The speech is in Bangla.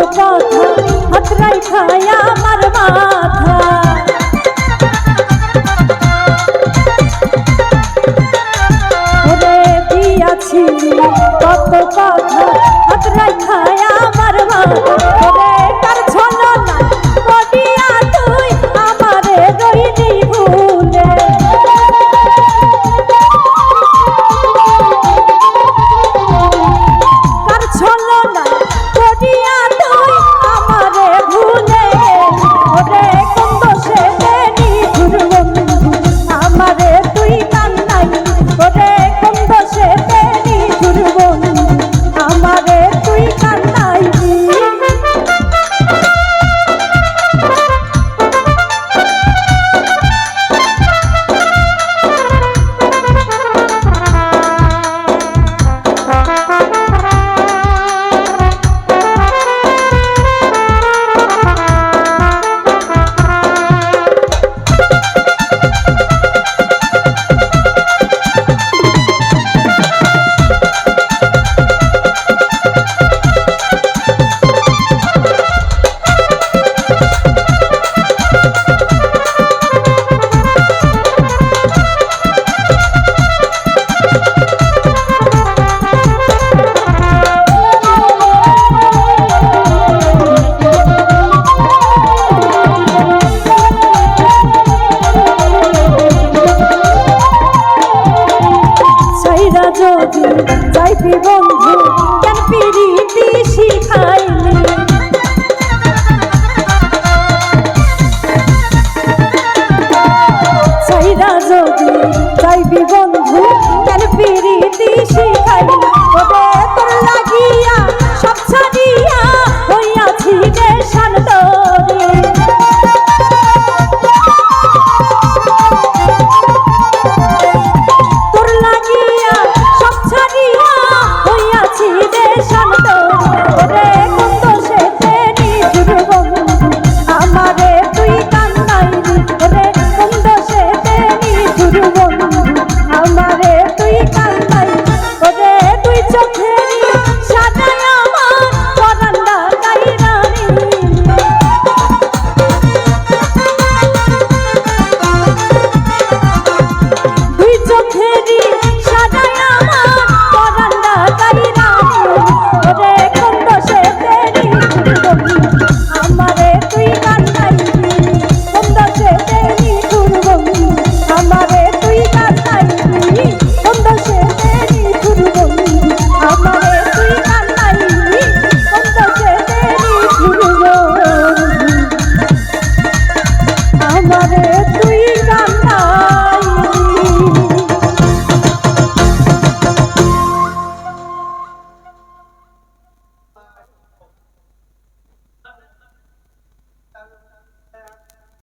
কথা হাত রাইখা আমার কাছে যাইতে বন্ধু কেন পিরিতি শিখাইলে? যাইবি